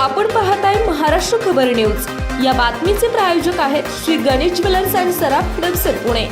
आपण पाहताय महाराष्ट्र खबर न्यूज. या बातमीचे प्रायोजक आहेत श्री गणेश ज्वेलर्स अँड सराफ हडपसर पुणे.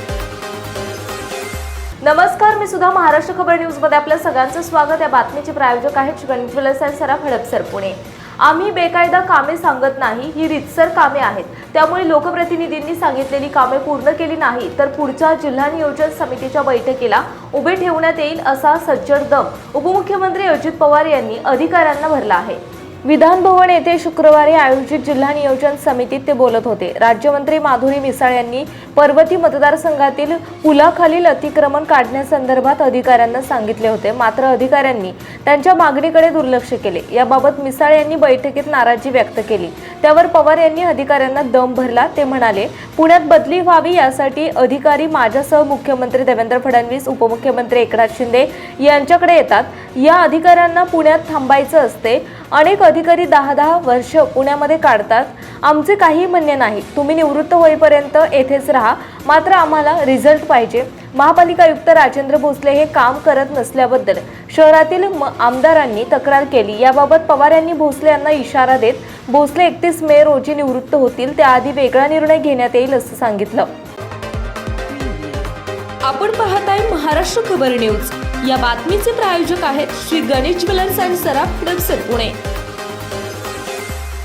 नमस्कार मी सुद्धा महाराष्ट्र खबर न्यूजमध्ये आपल्या सगळ्यांचं स्वागत. या बातमीचे प्रायोजक आहेत गणेश ज्वेलर्स अँड सराफ हडपसर पुणे. आम्ही बेकायदा कामे सांगत नाही ही रितसर कामे आहेत. त्यामुळे लोकप्रतिनिधींनी सांगितलेली कामे पूर्ण केली नाही तर पुढच्या जिल्हा नियोजन समितीच्या बैठकीला उभे ठेवण्यात येईल असा सज्जड दम उपमुख्यमंत्री अजित पवार यांनी अधिकाऱ्यांना भरला आहे. विधान भवन येथे शुक्रवारी आयोजित जिल्हा नियोजन समितीत ते बोलत होते. राज्यमंत्री माधुरी मिसाळ यांनी पर्वती मतदारसंघातील पुलाखालील अतिक्रमण काढण्यासंदर्भात अधिकाऱ्यांना सांगितले होते. मात्र अधिकाऱ्यांनी त्यांच्या मागणीकडे दुर्लक्ष केले. याबाबत मिसाळ यांनी बैठकीत नाराजी व्यक्त केली. त्यावर पवार यांनी अधिकाऱ्यांना दम भरला. ते म्हणाले पुण्यात बदली व्हावी यासाठी अधिकारी माझ्यासह मुख्यमंत्री देवेंद्र फडणवीस उपमुख्यमंत्री एकनाथ शिंदे यांच्याकडे येतात. या अधिकाऱ्यांना पुण्यात थांबायचं असते. अनेक अधिकारी दहा दहा वर्ष पुण्यामध्ये काढतात. आमचे काही म्हणणे नाही. तुम्ही निवृत्त होईपर्यंत येथेच राहा. मात्र आम्हाला रिझल्ट पाहिजे. महापालिका आयुक्त राजेंद्र भोसले हे काम करत नसल्याबद्दल शहरातील म- आमदारांनी तक्रार केली. याबाबत पवार यांनी भोसले यांना इशारा देत भोसले एकतीस मे रोजी निवृत्त होतील त्याआधी वेगळा निर्णय घेण्यात येईल असं सांगितलं. आपण पाहत आहे महाराष्ट्र खबर न्यूज. या बातमीचे प्रायोजक आहेत श्री गणेश ज्वेलर्स अँड सराफ हडपसर पुणे.